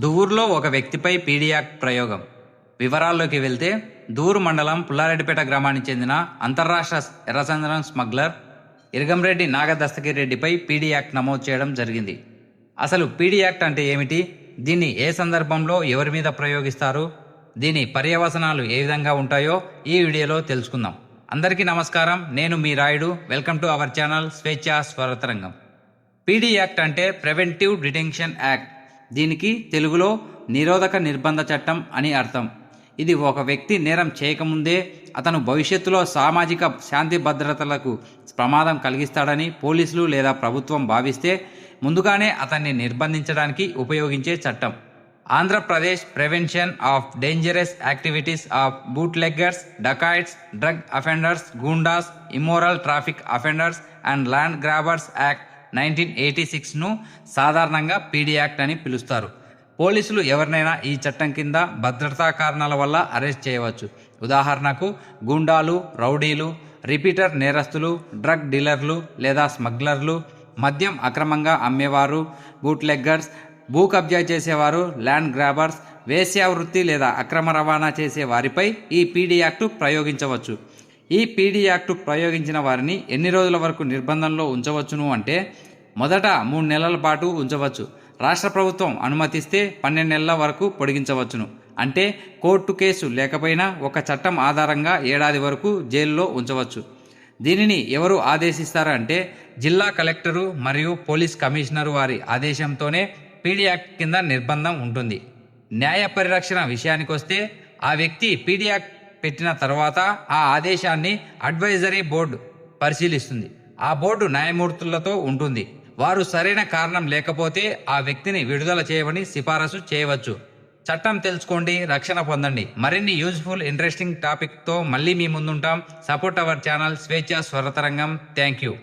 దూర్లో ఒక వ్యక్తిపై PD act ప్రయోగం. వివరాల్లోకి వెళ్తే దూరు మండలం పుల్లారెడ్డిపేట గ్రామానికి చెందిన అంతర్రాష్ట్ర ఎర్రచందనం స్మగ్లర్ ఇరగంరెడ్డి నాగదస్తగిరి రెడ్డిపై పీడీ యాక్ట్ నమోదు చేయడం జరిగింది. అసలు పీడీ యాక్ట్ అంటే ఏమిటి? దీన్ని ఏ సందర్భంలో ఎవరి మీద ప్రయోగిస్తారు? దీని పర్యవసనాలు ఏ విధంగా ఉంటాయో ఈ వీడియోలో తెలుసుకుందాం. అందరికీ నమస్కారం. నేను మీ Rayudu. Welcome to our channel Swechha Swaratarangam. PD act అంటే ప్రివెంటివ్ డిటెన్షన్ యాక్ట్. దీనికి తెలుగులో నిరోధక నిర్బంధ చట్టం అని అర్థం. ఇది ఒక వ్యక్తి నేరం చేయకముందే అతను భవిష్యత్తులో సామాజిక శాంతి భద్రతలకు ప్రమాదం కలిగిస్తాడని పోలీసులు లేదా ప్రభుత్వం భావిస్తే ముందుగానే అతన్ని నిర్బంధించడానికి ఉపయోగించే చట్టం. Andhra Pradesh prevention of dangerous activities of bootleggers dacoits drug offenders goondas immoral traffic offenders and land grabbers act nineteen eighty సిక్స్ను సాధారణంగా పీడీ యాక్ట్ అని పిలుస్తారు. పోలీసులు ఎవరినైనా ఈ చట్టం కింద భద్రతా కారణాల వల్ల అరెస్ట్ చేయవచ్చు. ఉదాహరణకు గూండాలు రౌడీలు రిపీటర్ నేరస్తులు డ్రగ్ డీలర్లు లేదా స్మగ్లర్లు మద్యం అక్రమంగా అమ్మేవారు బూట్లెగ్గర్స్ భూ కబ్జా చేసేవారు ల్యాండ్ గ్రాబర్స్ వేశ్యావృత్తి లేదా అక్రమ రవాణా చేసే వారిపై ఈ పీడీ యాక్టు ప్రయోగించవచ్చు. ఈ పీడీ యాక్టు ప్రయోగించిన వారిని ఎన్ని రోజుల వరకు నిర్బంధంలో ఉంచవచ్చును అంటే మొదట మూడు నెలల పాటు ఉంచవచ్చు. రాష్ట్ర ప్రభుత్వం అనుమతిస్తే పన్నెండు నెలల వరకు పొడిగించవచ్చును. అంటే కోర్టు కేసు లేకపోయినా ఒక చట్టం ఆధారంగా ఏడాది వరకు జైల్లో ఉంచవచ్చు. దీనిని ఎవరు ఆదేశిస్తారు అంటే జిల్లా కలెక్టరు మరియు పోలీస్ కమిషనర్ వారి ఆదేశంతోనే పీడీ యాక్ట్ కింద నిర్బంధం ఉంటుంది. న్యాయ పరిరక్షణ విషయానికొస్తే ఆ వ్యక్తి పీడీ యాక్ట్ పెట్టిన తర్వాత ఆ ఆదేశాన్ని అడ్వైజరీ బోర్డు పరిశీలిస్తుంది. ఆ బోర్డు న్యాయమూర్తులతో ఉంటుంది. వారు సరైన కారణం లేకపోతే ఆ వ్యక్తిని విడుదల చేయమని సిఫారసు చేయవచ్చు. చట్టం తెలుసుకోండి రక్షణ పొందండి. మరిన్ని యూజ్ఫుల్ ఇంట్రెస్టింగ్ టాపిక్తో మళ్ళీ మీ ముందుంటాం. Support our channel Swechha Swaratarangam. Thank you.